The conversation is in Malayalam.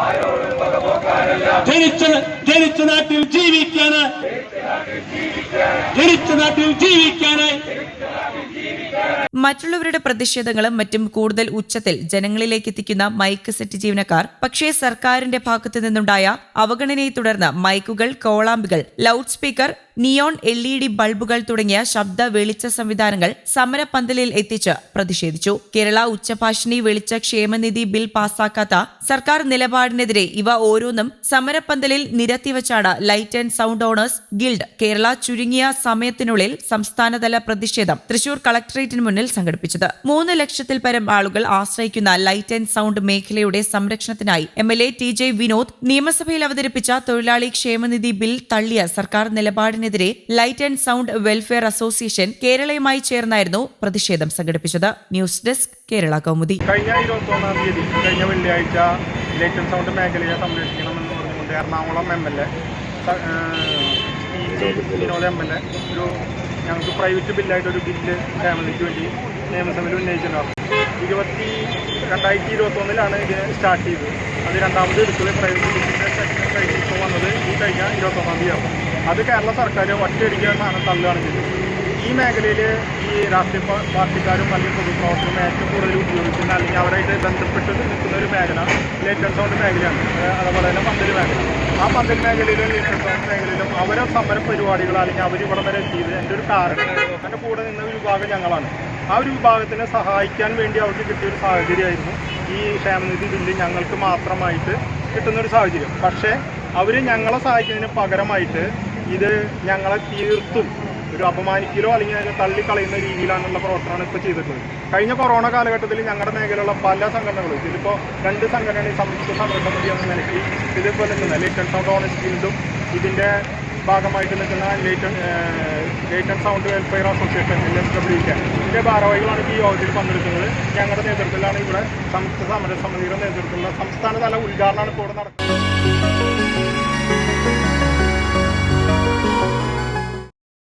ಆಯೋರು ಬಗ್ಗೆ ಬೋಕಾರಲ್ಲ ജനിച്ച ജനിച്ച നാട്ടിൽ ജീവിക്കാന് ജനിച്ച നാട്ടിൽ ജീവിക്കാനായി മറ്റുള്ളവരുടെ പ്രതിഷേധങ്ങളും മറ്റും കൂടുതൽ ഉച്ചത്തിൽ ജനങ്ങളിലേക്ക് എത്തിക്കുന്ന മൈക്ക് സെറ്റ് ജീവനക്കാർ പക്ഷേ സർക്കാരിന്റെ ഭാഗത്തു നിന്നുണ്ടായ അവഗണനയെ തുടർന്ന് മൈക്കുകൾ കോളാമ്പുകൾ loud speaker neon L E D ബൾബുകൾ തുടങ്ങിയ ശബ്ദ വെളിച്ച സംവിധാനങ്ങൾ സമരപന്തലിൽ എത്തിച്ച് പ്രതിഷേധിച്ചു. കേരള ഉച്ചഭാഷിണി വെളിച്ച ക്ഷേമനിധി ബിൽ പാസാക്കാത്ത സർക്കാർ നിലപാടിനെതിരെ ഇവ ഓരോന്നും സമരപന്തലിൽ നിരത്തിവച്ചാണ് light and sound owners guild Kerala ചുരുങ്ങിയ സമയത്തിനുള്ളിൽ സംസ്ഥാനതല പ്രതിഷേധം തൃശൂർ കളക്ടറേറ്റിന് മുന്നിൽ സംഘടിപ്പിച്ചത്. മൂന്ന് ലക്ഷത്തിൽ പരം ആളുകൾ ആശ്രയിക്കുന്ന ലൈറ്റ് ആൻഡ് സൗണ്ട് മേഖലയുടെ സംരക്ഷണത്തിനായി M L A T J Vinod നിയമസഭയിൽ അവതരിപ്പിച്ച തൊഴിലാളി ക്ഷേമനിധി ബിൽ തള്ളിയ സർക്കാർ നിലപാടിനെതിരെ light and sound welfare association കേരളയുമായി ചേർന്നായിരുന്നു പ്രതിഷേധം സംഘടിപ്പിച്ചത്. News desk Kerala Kaumudi. കഴിഞ്ഞ ഇരുപത്തി ഒന്നാം തീയതി കഴിഞ്ഞ വെള്ളിയാഴ്ച ലൈറ്റ് സൗണ്ട് മേഖലയെ സംരക്ഷിക്കണമെന്ന് പറഞ്ഞുകൊണ്ട് Ernakulam M L A Vinod M L A ഒരു ഞങ്ങൾക്ക് പ്രൈവറ്റ് ബില്ലായിട്ട് ഒരു ബില്ല് ഫാമിലിക്ക് വേണ്ടി നിയമസഭയിൽ ഉന്നയിച്ചിട്ടുണ്ടായിരുന്നു ഇരുപത്തി രണ്ടായിരത്തി ഇരുപത്തൊന്നിലാണ് ഇത് സ്റ്റാർട്ട് ചെയ്തത്. അത് രണ്ടാമത് എടുത്തത് പ്രൈവറ്റ് ബില്ലിന്റെ സെക്ഷൻ കഴിഞ്ഞ് ഇപ്പോൾ വന്നത് ഈ കഴിഞ്ഞ ഇരുപത്തൊന്നാം തീയതി അത് കേരള സർക്കാർ ഒറ്റയടിക്കാണ് തള്ളുകയാണ് ചെയ്തത് ഈ മേഖലയിൽ ഈ രാഷ്ട്രീയ പാർട്ടിക്കാരും അല്ലെങ്കിൽ പൊതുപ്രവർത്തകരും ഏറ്റവും കൂടുതൽ ഉപയോഗിക്കുന്ന അല്ലെങ്കിൽ അവരായിട്ട് ബന്ധപ്പെട്ട് മേഖല ലേറ്റർ സൗണ്ട് മേഖലയാണ്. അതേപോലെ തന്നെ പന്തൽ മേഖല. ആ പന്തൽ മേഖലയിലും ലേറ്റർ സൗണ്ട് മേഖലയിലും അവരെ സമര പരിപാടികൾ അല്ലെങ്കിൽ അവർ ഇവിടെ വരെ എത്തിയത് എന്റെ ഒരു കാരണം. എന്റെ കൂടെ നിന്ന ഒരു വിഭാഗം ഞങ്ങളാണ്. ആ ഒരു വിഭാഗത്തിനെ സഹായിക്കാൻ വേണ്ടി അവർക്ക് കിട്ടിയ ഒരു സാഹചര്യമായിരുന്നു. ഈ ക്ഷേമനിധി ബില്ല് ഞങ്ങൾക്ക് മാത്രമായിട്ട് കിട്ടുന്ന ഒരു സാഹചര്യം. പക്ഷേ അവർ ഞങ്ങളെ സഹായിക്കുന്നതിന് പകരമായിട്ട് ഇത് ഞങ്ങളെ തീർത്തും ഒരു അപമാനിക്കലോ അല്ലെങ്കിൽ അതിനെ തള്ളിക്കളയുന്ന രീതിയിലാണുള്ള പ്രവർത്തനമാണ് ഇപ്പോൾ ചെയ്തിട്ടുള്ളത്. കഴിഞ്ഞ കൊറോണ കാലഘട്ടത്തിൽ ഞങ്ങളുടെ മേഖലയിലുള്ള പല സംഘടനകളും ഇതിലിപ്പോൾ രണ്ട് സംഘടന ഈ സംയുക്ത സമരസമിതി എന്ന നിലയ്ക്ക് ഇതിപ്പോൾ നിൽക്കുന്ന ലേറ്റൻ സൗണ്ട് ഓണസ്റ്റ് ഗിൽഡും ഇതിന്റെ ഭാഗമായിട്ട് നിൽക്കുന്ന light and light and sound welfare association L S W K ഇതിന്റെ ഭാരവാഹികളാണ് ഈ യോഗത്തിൽ പങ്കെടുക്കുന്നത്. ഞങ്ങളുടെ നേതൃത്വത്തിലാണ് ഇവിടെ സംയുക്ത സമരസമിതിയുടെ നേതൃത്വത്തിലുള്ള സംസ്ഥാനതല ഉദ്ഘാടനമാണ് ഇപ്പോൾ നടക്കുന്നത്.